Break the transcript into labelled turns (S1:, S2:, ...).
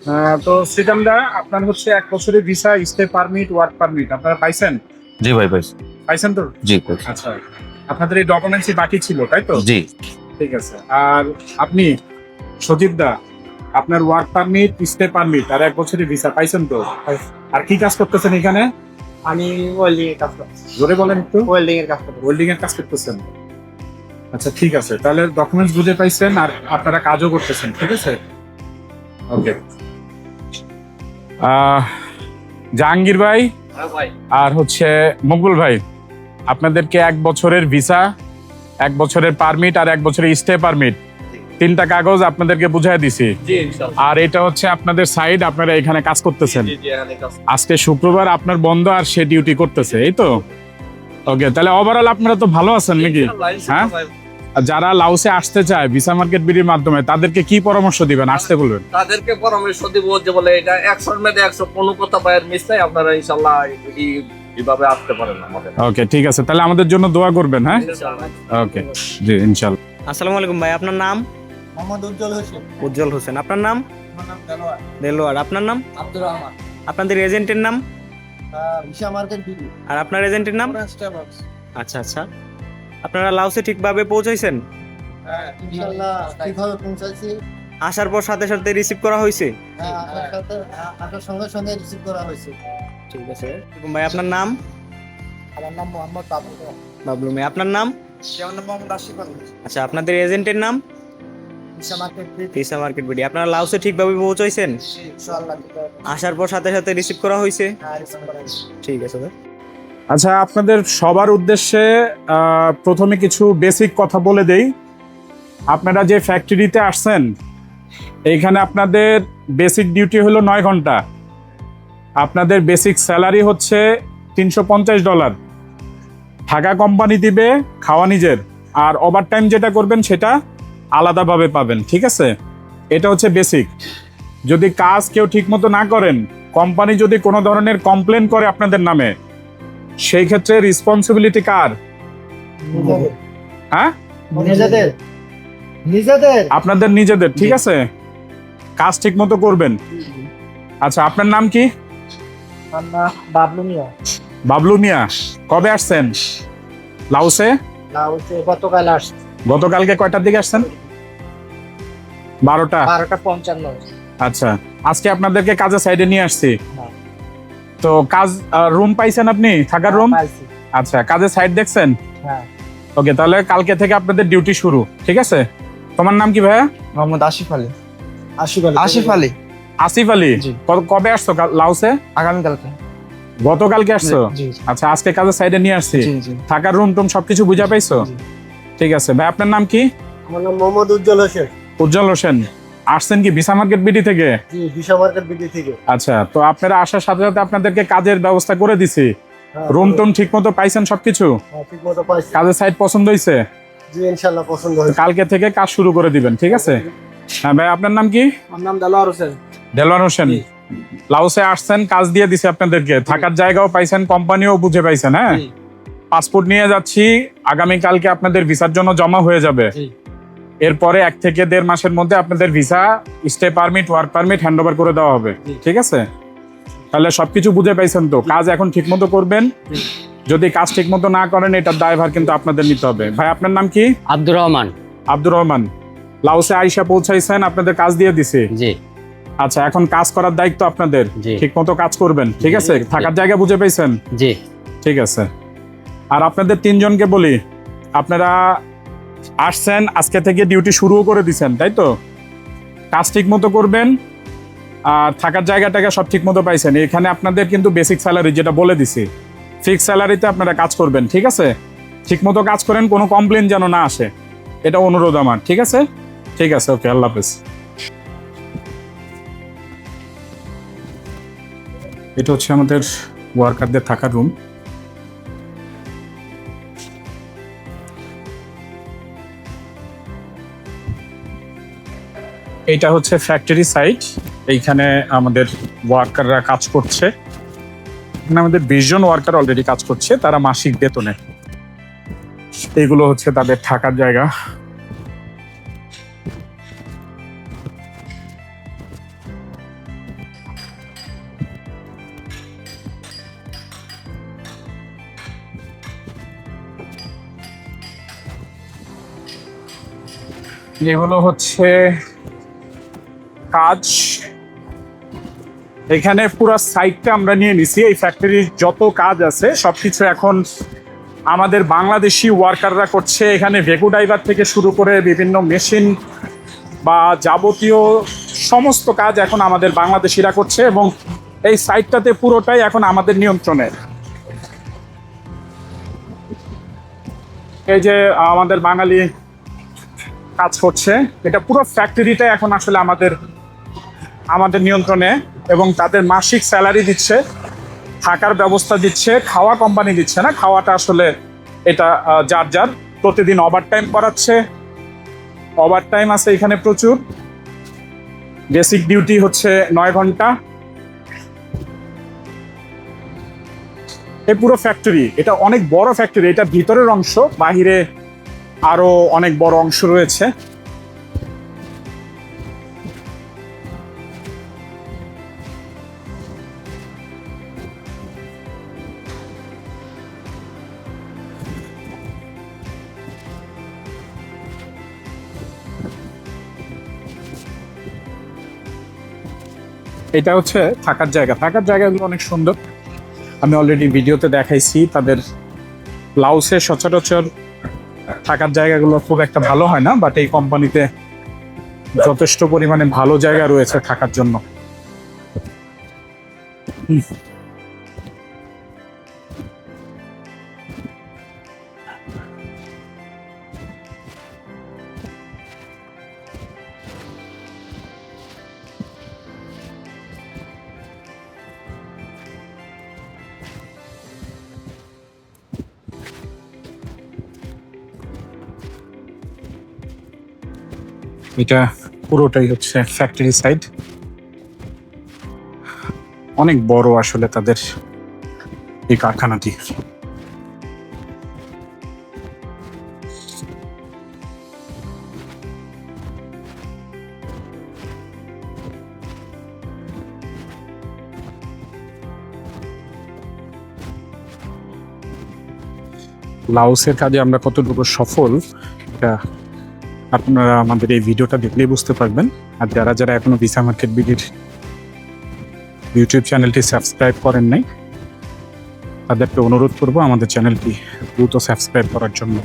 S1: আহ, তো শ্রীকান্দা আপনার হচ্ছে এক বছরের visa stay permit work permit আপনারা পাইছেন?
S2: জি ভাই ভাই
S1: পাইছেন তো?
S2: জি
S1: আচ্ছা আপনাদের এই ডকুমেন্টসই বাকি ছিল তাই তো?
S2: জি।
S1: ঠিক আছে। আর আপনি সজীব দা আপনার ওয়ার্ক পারমিট স্টে পারমিট আর এক বছরের ভিসা পাইছেন তো? আর কি কাজ করতেছেন এখানে?
S3: আমি ওয়েল্ডিং এর কাজ করছি
S1: জোরে বলেন একটু।
S3: ওয়েল্ডিং এর কাজ করছি
S1: ওয়েল্ডিং এর কাজ করতেছেন। আচ্ছা ঠিক আছে। তাহলে ডকুমেন্টস বুঝে পাইছেন আর আপনারা কাজও করতেছেন ঠিক আছে? ওকে জাহাঙ্গীর ভাই আর হচ্ছে মকবুল ভাই আপনাদেরকে এক বছরের ভিসা এক বছরের পারমিট আর এক বছরের স্টে পারমিট তিনটা কাগজ আপনাদেরকে বুঝাই দিছি। আর এটা হচ্ছে আপনাদের সাইড আপনারা এখানে কাজ করতেছেন। আজকে শুক্রবার আপনার বন্ধ আর সে ডিউটি করতেছে এই তো? ওকে তাহলে ওভারঅল আপনারা তো ভালো আছেন নাকি? হ্যাঁ? যারা লাউসে আসতে চায় ভিসা মার্কেট বিডির মাধ্যমে তাদেরকে কি পরামর্শ দিবেন? আসতে বলবেন।
S3: তাদেরকে পরামর্শ দিব যে বলে এটা একশোর মধ্যে একশো কোনো কথা পায়ের মিস আপনারা ইনশাল্লাহ এই- এইভাবে আসতে পারেন আমাদের।
S1: ওকে ঠিক আছে। তাহলে আমাদের জন্য দোয়া করবেন হ্যাঁ? ওকে জি ইনশাল্লাহ।
S4: আসসালামু আলাইকুম ভাই আপনার নাম?
S3: মোহাম্মদ উজ্জ্বল হোসেন।
S4: উজ্জ্বল হোসেন। আপনার নাম?
S3: আমার নাম দেলোয়ার।
S4: দেলোয়ার। আপনার নাম?
S3: আব্দুর রহমান।
S4: আপনাদের এজেন্টের নাম?
S3: ভিসা মার্কেট বিডি
S4: আর আপনার এজেন্টের নাম? আচ্ছা আচ্ছা। আপনারা লাউসে ঠিকভাবে পৌঁছাইছেন?
S5: ঠিকভাবে পৌঁছাচ্ছি
S4: আসার পর সাথে সাথে রিসিভ করা হয়েছে
S5: হ্যাঁ, আসার সঙ্গে সঙ্গে রিসিভ করা হয়েছে
S4: ঠিক আছে। ভাই আপনার নাম?
S5: আমার নাম মোহাম্মদ বাবু
S4: বাবলু ভাই আপনার নাম?
S3: আমার নাম মোহাম্মদ আশিফ
S4: আচ্ছা আপনাদের এজেন্টের নাম?
S5: Market
S4: BD. আপনারা লাউসে ঠিকভাবে পৌঁছাইছেন? আসার পর সাথে সাথে রিসিভ করা হয়েছে
S5: হ্যাঁ রিসিভ করা হয়েছে
S4: ঠিক আছে ভাই
S1: আচ্ছা আপনাদের সবার উদ্দেশ্যে প্রথমে কিছু বেসিক কথা বলে দেই। আপনারা যে ফ্যাক্টরিতে আসছেন, এইখানে আপনাদের বেসিক ডিউটি হলো নয় ঘণ্টা। আপনাদের বেসিক স্যালারি হচ্ছে তিনশো পঞ্চাশ ডলার থাকা কোম্পানি দিবে, খাওয়া নিজের। আর ওভার টাইম যেটা করবেন, সেটা আলাদাভাবে পাবেন, ঠিক আছে? এটা হচ্ছে বেসিক যদি কাজ কেউ ঠিকমতো না করেন কোম্পানি যদি কোনো ধরনের কমপ্লেন করে আপনাদের নামে সেই ক্ষেত্রে রেসপন্সিবিলিটি কার? হ্যাঁ?
S5: নিজেদের। নিজেদের।
S1: আপনাদের নিজেদের ঠিক আছে? কাজ ঠিক মতো করবেন আচ্ছা আপনার নাম কি?
S5: বাবলু মিয়া।
S1: বাবলু মিয়া কবে আসছেন? লাউসে?
S5: লাউসে গতকাল আসছে।
S1: গতকালকে কয়টার দিকে আসছেন? বারোটা।
S5: বারোটা পঞ্চান্ন।
S1: আচ্ছা আজকে আপনাদেরকে কাজের সাইডে নিয়ে আসছি।
S5: হ্যাঁ।
S1: তো কাজ রুম পাইছেন আপনি? থাকার রুম আচ্ছা কাজের সাইড দেখছেন?
S5: হ্যাঁ।
S1: ওকে তাহলে কালকে থেকে আপনাদের ডিউটি শুরু ঠিক আছে? তোমার নাম কি ভাইয়া?
S3: মোহাম্মদ আশিফ আলী।
S5: আশিফ আলী।
S3: আশিফ আলী।
S1: আসিফ আলী? কবে আসছো লাউসে
S3: আগামীকালকে।
S1: গতকালকে আসছো? আচ্ছা আজকে কাজের সাইডে নিয়ে আসছি। থাকার রুম টুম সবকিছু বুঝা পাইছো? ঠিক আছে। ভাই আপনার নাম কি?
S5: আমার নাম মোহাম্মদ উজ্জ্বল হোসেন।
S1: উজ্জ্বল হোসেন। আসছেন কি ভিসা মার্কেট বিডি থেকে?
S5: জি ভিসা মার্কেট বিডি থেকে।
S1: আচ্ছা তো আপনারা আসার সাথে সাথে আপনাদেরকে কাজের ব্যবস্থা করে দিছি।
S5: হ্যাঁ,
S1: রুম টুম ঠিক মতো পাইছেন সবকিছু?
S5: হ্যাঁ, ঠিক মতো পাইছি।
S1: কাজের সাইড পছন্দ হয়েছে
S5: জি ইনশাল্লাহ পছন্দ হয়েছে
S1: কালকে থেকে কাজ শুরু করে দিবেন ঠিক আছে? হ্যাঁ ভাই আপনার নাম কি?
S5: আমার নাম দেলোয়ার হোসেন।
S1: দেলোয়ার হোসেন। লাউসে আসছেন কাজ দিয়ে দিছে আপনাদেরকে। থাকার জায়গাও পাইছেন কোম্পানিও বুঝে পাইছেন হ্যাঁ? পাসপোর্ট নিয়ে যাচ্ছি আগামী কালকে আপনাদের ভিসার জন্য জমা হয়ে যাবে।
S5: জি।
S1: এরপরে এক থেকে দেড় মাসের মধ্যে আপনাদের visa stay permit work permit hand over করে দেওয়া হবে। ঠিক আছে? তাহলে সবকিছু বুঝে পাইছেন তো? কাজ এখন ঠিকমতো করবেন? যদি কাজ ঠিকমতো না করেন এটার দায়ভার কিন্তু আপনাদের নিতে হবে। ভাই আপনার নাম কি?
S6: আব্দুর রহমান।
S1: আব্দুর রহমান। লাউসে আইসা পৌঁছাইছেন আপনাদের কাজ দিয়ে দিছে?
S6: জি।
S1: আচ্ছা এখন কাজ করার দায়িত্ব আপনাদের। ঠিক মতো কাজ করবেন ঠিক আছে? থাকার জায়গা বুঝে পেয়েছেন
S6: জি।
S1: ঠিক আছে। আর আপনাদের তিনজনকে বলি আপনারা আসছেন, আজকে থেকে ডিউটি শুরুও করে দিছেন, তাই তো? কাজ ঠিক মতো করবেন, আর থাকার জায়গাটাকে সব ঠিক মতো পাইছেন। এখানে আপনাদের কিন্তু বেসিক স্যালারি যেটা বলে দিছি ফিক্স স্যালারিতে আপনারা কাজ করবেন, ঠিক আছে? ঠিক মতো কাজ করেন, কোনো কমপ্লেন যেন না আসে। এটা অনুরোধ আমার, ঠিক আছে? ঠিক আছে ওকে আল্লাহ হাফেজ। এটা হচ্ছে আমাদের ওয়ার্কারদের থাকার রুম এটা হচ্ছে ফ্যাক্টরি সাইট এইখানে আমাদের ওয়ার্কাররা কাজ করছে। এখানে আমাদের বিশ জন ওয়ার্কার অলরেডি কাজ করছে, তারা মাসিক বেতনে। এইগুলো হচ্ছে তাদের থাকার জায়গা। এগুলো হচ্ছে কাজ। এখানে পুরো সাইটটা আমরা নিয়ে নিছি, এই ফ্যাক্টরির যত কাজ আছে, সবকিছু এখন আমাদের বাংলাদেশি ওয়ার্কাররা করছে। এখানে ভেকু ড্রাইভার থেকে শুরু করে বিভিন্ন মেশিন বা যাবতীয় সমস্ত কাজ এখন আমাদের বাংলাদেশিরা করছে এবং এই সাইটটাতে পুরোটাই এখন আমাদের নিয়ন্ত্রণে। এই যে আমাদের বাঙালি কাজ করছে, এটা পুরো ফ্যাক্টরিটাই এখন আসলে আমাদের আমাদের নিয়ন্ত্রণে এবং তাদের মাসিক স্যালারি দিচ্ছে, থাকার ব্যবস্থা দিচ্ছে, খাওয়া কোম্পানি দিচ্ছে না, খাওয়াটা আসলে এটা যার যার। প্রতিদিন ওভার টাইম করাচ্ছে ওভার টাইম আছে এখানে প্রচুর। বেসিক ডিউটি হচ্ছে নয় ঘণ্টা। এই পুরো ফ্যাক্টরি এটা অনেক বড় ফ্যাক্টরি এটা ভিতরের অংশ, বাহিরে আরও অনেক বড় অংশ রয়েছে। এটা হচ্ছে থাকার জায়গা। থাকার জায়গাগুলো অনেক সুন্দর। আমি অলরেডি ভিডিওতে দেখাইছি তাদের লাউসে সচরাচর থাকার জায়গাগুলো খুব একটা ভালো হয় না বাট এই কোম্পানিতে যথেষ্ট পরিমাণে ভালো জায়গা রয়েছে থাকার জন্য। এটা পুরোটাই হচ্ছে ফ্যাক্টরি সাইড অনেক বড় আসলে তাদের এই কারখানাটি। লাউসের কাজে আমরা কতটুকু সফল, এটা আপনারা আমাদের এই ভিডিওটা দেখলেই বুঝতে পারবেন। আর যারা যারা এখনও ভিসা মার্কেট বিডির ইউটিউব চ্যানেলটি সাবস্ক্রাইব করেন নাই, তাদেরকে অনুরোধ করব আমাদের চ্যানেলটি দ্রুত সাবস্ক্রাইব করার জন্য।